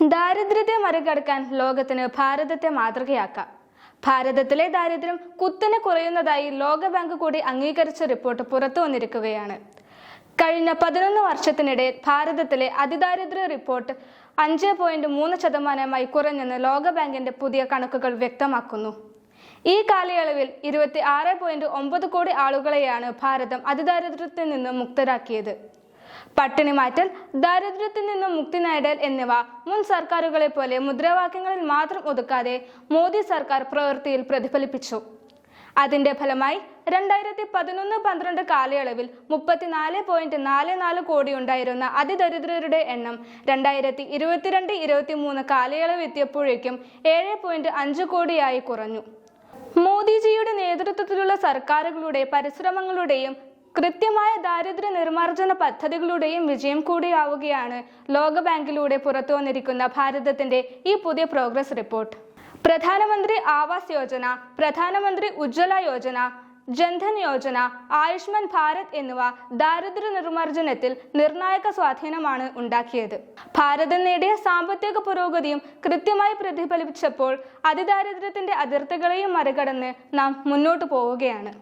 ദാരിദ്ര്യത്തെ മറികടക്കാൻ ലോകത്തിന് ഭാരതത്തെ മാതൃകയാക്കാം. ഭാരതത്തിലെ ദാരിദ്ര്യം കുത്തനെ കുറയുന്നതായി ലോകബാങ്ക് കൂടി അംഗീകരിച്ച റിപ്പോർട്ട് പുറത്തു വന്നിരിക്കുകയാണ്. കഴിഞ്ഞ പതിനൊന്ന് വർഷത്തിനിടെ ഭാരതത്തിലെ അതിദാരിദ്ര്യ റിപ്പോർട്ട് അഞ്ച് പോയിന്റ് മൂന്ന് ശതമാനമായി കുറഞ്ഞെന്ന് ലോകബാങ്കിന്റെ പുതിയ കണക്കുകൾ വ്യക്തമാക്കുന്നു. ഈ കാലയളവിൽ ഇരുപത്തി ആറ് പോയിന്റ് ഒമ്പത് കോടി ആളുകളെയാണ് ഭാരതം അതിദാരിദ്ര്യത്തിൽ നിന്ന് മുക്തരാക്കിയത്. പട്ടിണി മാറ്റൽ ദാരിദ്ര്യത്തിൽ നിന്നും മുക്തി നേടൽ എന്നിവ മുൻ സർക്കാരുകളെ പോലെ മുദ്രാവാക്യങ്ങളിൽ മാത്രം ഒതുക്കാതെ മോദി സർക്കാർ പ്രവൃത്തിയിൽ പ്രതിഫലിപ്പിച്ചു. അതിന്റെ ഫലമായി രണ്ടായിരത്തി പതിനൊന്ന് പന്ത്രണ്ട് കാലയളവിൽ മുപ്പത്തിനാല് പോയിന്റ് നാല് നാല് കോടി ഉണ്ടായിരുന്ന അതിദരിദ്രരുടെ എണ്ണം രണ്ടായിരത്തി ഇരുപത്തിരണ്ട് ഇരുപത്തി മൂന്ന് കാലയളവ് എത്തിയപ്പോഴേക്കും ഏഴ് പോയിന്റ് അഞ്ച് കോടിയായി കുറഞ്ഞു. മോദിജിയുടെ നേതൃത്വത്തിലുള്ള സർക്കാരുകളുടെ പരിശ്രമങ്ങളുടെയും കൃത്യമായ ദാരിദ്ര്യ നിർമ്മാർജന പദ്ധതികളുടെയും വിജയം കൂടിയാവുകയാണ് ലോകബാങ്കിലൂടെ പുറത്തു വന്നിരിക്കുന്ന ഭാരതത്തിന്റെ ഈ പുതിയ പ്രോഗ്രസ് റിപ്പോർട്ട്. പ്രധാനമന്ത്രി ആവാസ് യോജന പ്രധാനമന്ത്രി ഉജ്ജ്വല യോജന ജൻധൻ യോജന ആയുഷ്മാൻ ഭാരത് എന്നിവ ദാരിദ്ര്യ നിർമ്മാർജനത്തിൽ നിർണായക സ്വാധീനമാണ് ഉണ്ടാക്കിയത്. ഭാരതം നേടിയ സാമ്പത്തിക പുരോഗതിയും കൃത്യമായി പ്രതിഫലിപ്പിച്ചപ്പോൾ അതിദാരിദ്ര്യത്തിന്റെ അതിർത്തികളെയും മറികടന്ന് നാം മുന്നോട്ടു പോവുകയാണ്.